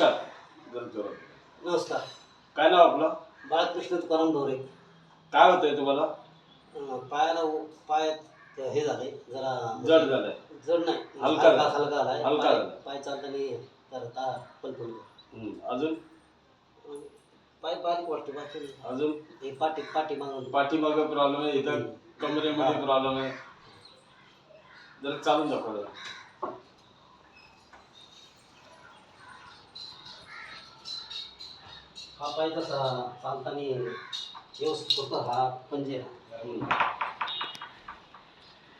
नमस्कार. नमस्कार. काय नाव आपलं? बाळकृष्ण तुकाराम ढोरे. काय होतंय तुम्हाला? पायाला पायात हे झालंय जरा जड झालंय. जड नाही. हलका. हलका झालाय. हलका पाय-. पाय चालताना करता पलपल. अजून? पाय बारीक वाटतो बाकी. अजून? हे पाठी पाठी मागून पाठीमागे प्रॉब्लेम आहे इथं कमरेमध्ये प्रॉब्लेम आहे. जरा चालून दाखवा जरा. हा पाय कसा चालताना व्यवस्थित होतो हा हम्म.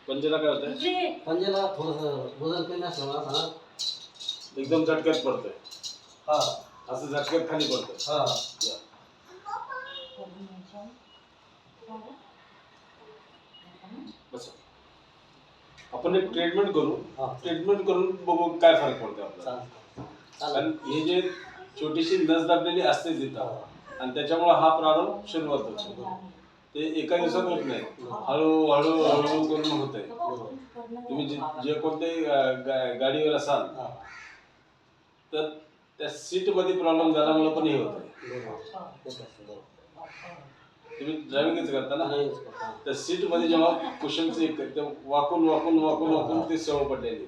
पंजेला काय होतंय? पंजेला थोडंसं वजन कमी असल्यामुळे असा एकदम झटक्यात पडतंय. हा. असं झटक्यात खाली पडतंय. हा. बसा. आपण एक ट्रीटमेंट करू. हा. ट्रीटमेंट करून बघू काय फरक पडतो आपल्याला. चालतं कारण हे जे छोटीशी नस दाबलेली असते तिथं. आणि त्याच्यामुळे हा प्रारंभ सुरुवात होतो ते एका दिवसात होत नाही हळू हळू हळू करून होत आहे. तुम्ही जे कोणत्याही गाडीवर असाल तर त्या सीटमध्ये प्रॉब्लेम झाल्यामुळे पण हे होत आहे. तुम्ही ड्रायव्हिंगच करता ना. त्या सीटमध्ये जेव्हा कुशनचं वाकून वाकून वाकून वाकून ते सवय पडलेली.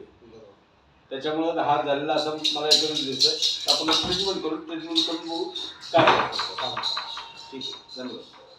त्याच्यामुळे हा झालेला असं मला एकदम दिसतंय. आपण ट्रीटमेंट करू ट्रीटमेंट करून बघू काय